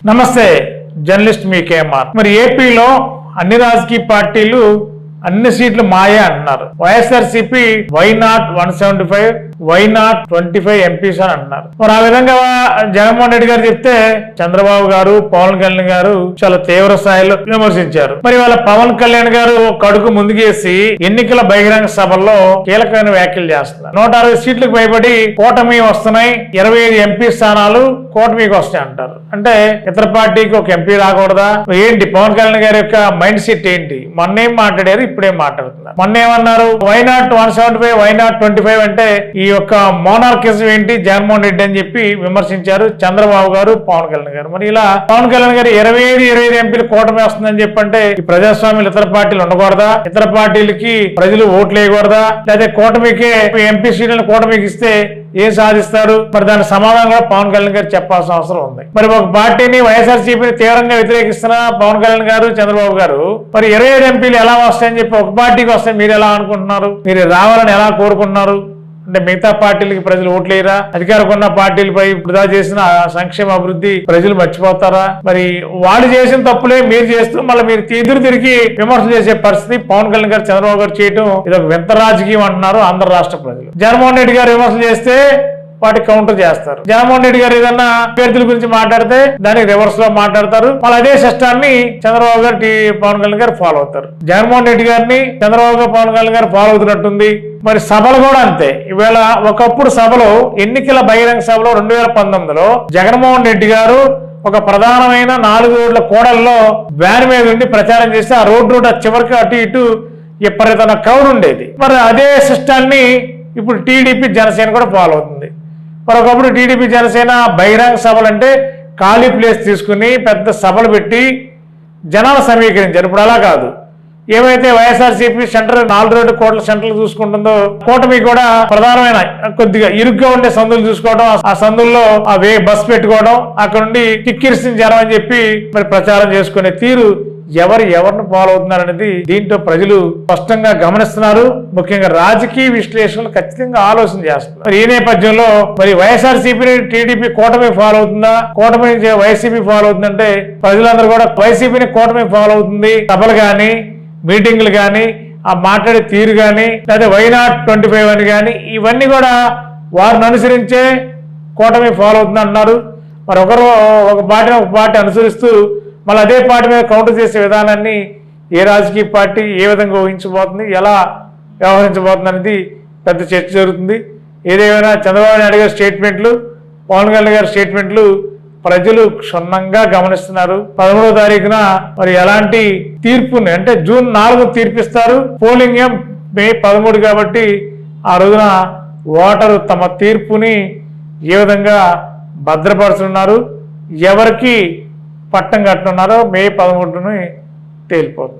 నమస్తే జర్నలిస్ట్ మీ కేఎంఆర్ మరి. ఏపీలో అన్ని రాజకీయ పార్టీలు అన్ని సీట్లు మాయే అన్నారు YSRCP why not one seventy five why not twenty five MPs అని అంటున్నారు. మరి ఆ విధంగా జగన్మోహన్ రెడ్డి గారు చెప్తే చంద్రబాబు గారు పవన్ కళ్యాణ్ గారు చాలా తీవ్ర స్థాయిలో విమర్శించారు. మరి వాళ్ళ పవన్ కళ్యాణ్ గారు కడుకు ముందుకేసి ఎన్నికల బహిరంగ సభల్లో కీలకమైన వ్యాఖ్యలు చేస్తున్నారు. నూట అరవై సీట్లకు భయపడి కూటమి వస్తున్నాయి ఇరవై ఐదు ఎంపీ స్థానాలు కూటమికి వస్తాయి అంటారు. అంటే ఇతర పార్టీకి ఒక ఎంపీ రాకూడదా? ఏంటి పవన్ కళ్యాణ్ గారి యొక్క మైండ్ సెట్ ఏంటి? మొన్న ఏం మాట్లాడారు ఇప్పుడేం మాట్లాడుతున్నారు? మొన్న ఏమన్నారు why not one seventy five why not twenty five అంటే ఈ యొక్క మోనార్కిజం ఏంటి? జగన్మోహన్ రెడ్డి అని చెప్పి విమర్శించారు చంద్రబాబు గారు పవన్ కళ్యాణ్ గారు. మరి ఇలా పవన్ కళ్యాణ్ గారు ఇరవై ఐదు ఇరవై ఐదు ఎంపీలు కూటమి వస్తుందని చెప్పంటే ఈ ప్రజాస్వామ్యం ఇతర పార్టీలు ఉండకూడదా? ఇతర పార్టీలకి ప్రజలు ఓట్లు వేయకూడదా? లేదా కూటమికే ఎంపీ సీట్లను కూటమికి ఇస్తే ఏం సాధిస్తారు? మరి దాని సమాధానం కూడా పవన్ కళ్యాణ్ గారు చెప్పాల్సిన అవసరం ఉంది. మరి ఒక పార్టీని వైఎస్ఆర్సీపీని తీవ్రంగా వ్యతిరేకిస్తున్న పవన్ కళ్యాణ్ గారు చంద్రబాబు గారు మరి ఇరవై ఐదు ఎంపీలు ఎలా వస్తాయని చెప్పి ఒక పార్టీకి వస్తే మీరు ఎలా అనుకుంటున్నారు? మీరు రావాలని ఎలా కోరుకుంటున్నారు? అంటే మిగతా పార్టీలకి ప్రజలు ఓట్లేరా అధికారం ఉన్న పార్టీలపై వృధా చేసిన సంక్షేమ అభివృద్ధి ప్రజలు మర్చిపోతారా? మరి వాళ్ళు చేసిన తప్పులే మీరు చేస్తూ మళ్ళీ మీరు ఎదురు తిరిగి విమర్శలు చేసే పరిస్థితి పవన్ కళ్యాణ్ గారు చంద్రబాబు గారు చేయటం ఇది ఒక వింత రాజకీయం అంటున్నారు ఆంధ్ర రాష్ట్ర ప్రజలు. జగన్మోహన్ రెడ్డి గారు విమర్శలు చేస్తే వాటికి కౌంటర్ చేస్తారు. జగన్మోహన్ రెడ్డి గారు ఏదన్నా అభ్యర్థుల గురించి మాట్లాడితే దానికి రివర్స్లో మాట్లాడతారు. మళ్ళీ అదే సిస్టాన్ని చంద్రబాబు గారు టీ పవన్ కళ్యాణ్ గారు ఫాలో అవుతారు. జగన్మోహన్ రెడ్డి గారిని చంద్రబాబు గారు పవన్ కళ్యాణ్ గారు ఫాలో అవుతున్నట్టుంది. మరి సభలు కూడా అంతే. ఈవేళ ఒకప్పుడు సభలో ఎన్నికల బహిరంగ సభలో రెండు వేల పంతొమ్మిదిలో జగన్మోహన్ రెడ్డి గారు ఒక ప్రధానమైన నాలుగు రోడ్ల కోడల్లో వ్యాన్ మీద ఉండి ప్రచారం చేస్తే ఆ రోడ్డు రోడ్ చివరికి అటు ఇటు విపరీతమైన క్రౌడ్ ఉండేది. మరి అదే సిస్టాన్ని ఇప్పుడు టీడీపీ జనసేన కూడా ఫాలో అవుతుంది. మరొకప్పుడు టీడీపీ జనసేన బహిరంగ సభలు అంటే ఖాళీ ప్లేస్ తీసుకుని పెద్ద సభలు పెట్టి జనాలు సమీకరించారు. ఇప్పుడు అలా కాదు. ఏమైతే వైఎస్ఆర్సీపీ సెంటర్ నాలుగు రెండు కోట్ల సెంటర్లు చూసుకుంటుందో కూటమి కూడా ప్రధానమైన కొద్దిగా ఇరుగ్గా ఉండే సందులు చూసుకోవడం ఆ సందుల్లో ఆ వే బస్ పెట్టుకోవడం అక్కడ నుండి కిక్కిరిసిన జనం అని చెప్పి మరి ప్రచారం చేసుకునే తీరు ఎవరు ఎవరిని ఫాలో అవుతున్నారు అనేది దీంట్లో ప్రజలు స్పష్టంగా గమనిస్తున్నారు. ముఖ్యంగా రాజకీయ విశ్లేషణలు ఖచ్చితంగా ఆలోచన చేస్తున్నారు. మరి ఈ నేపథ్యంలో మరి వైఎస్ఆర్సీపీ టీడీపీ కూటమి ఫాలో అవుతుందా? కూటమి వైసీపీ ఫాలో అవుతుందంటే ప్రజలందరూ కూడా వైసీపీని కూటమి ఫాలో అవుతుంది. సభలు కానీ మీటింగ్లు కానీ ఆ మాట్లాడే తీరు కానీ లేదా వైనాట్ ట్వంటీ ఫైవ్ అని కానీ ఇవన్నీ కూడా వారిని అనుసరించే కూటమి ఫాలో అవుతుంది అంటున్నారు. మరి ఒకరు ఒక పార్టీని ఒక పార్టీ అనుసరిస్తూ మళ్ళీ అదే పార్టీ మీద కౌంటర్ చేసే విధానాన్ని ఏ రాజకీయ పార్టీ ఏ విధంగా ఊహించబోతుంది ఎలా వ్యవహరించబోతుంది అనేది పెద్ద చర్చ జరుగుతుంది. ఏదేమైనా చంద్రబాబు నాయుడు గారి స్టేట్మెంట్లు పవన్ కళ్యాణ్ గారి స్టేట్మెంట్లు ప్రజలు క్షుణ్ణంగా గమనిస్తున్నారు. పదమూడో తారీఖున మరి ఎలాంటి తీర్పుని అంటే జూన్ నాలుగు తీర్పిస్తారు. పోలింగ్ ఏం మే పదమూడు కాబట్టి ఆ రోజున ఓటరు తమ తీర్పుని ఏ విధంగా భద్రపరుచున్నారు ఎవరికి పట్టం కట్టున్నారో మే పదమూడుని తేలిపోతుంది.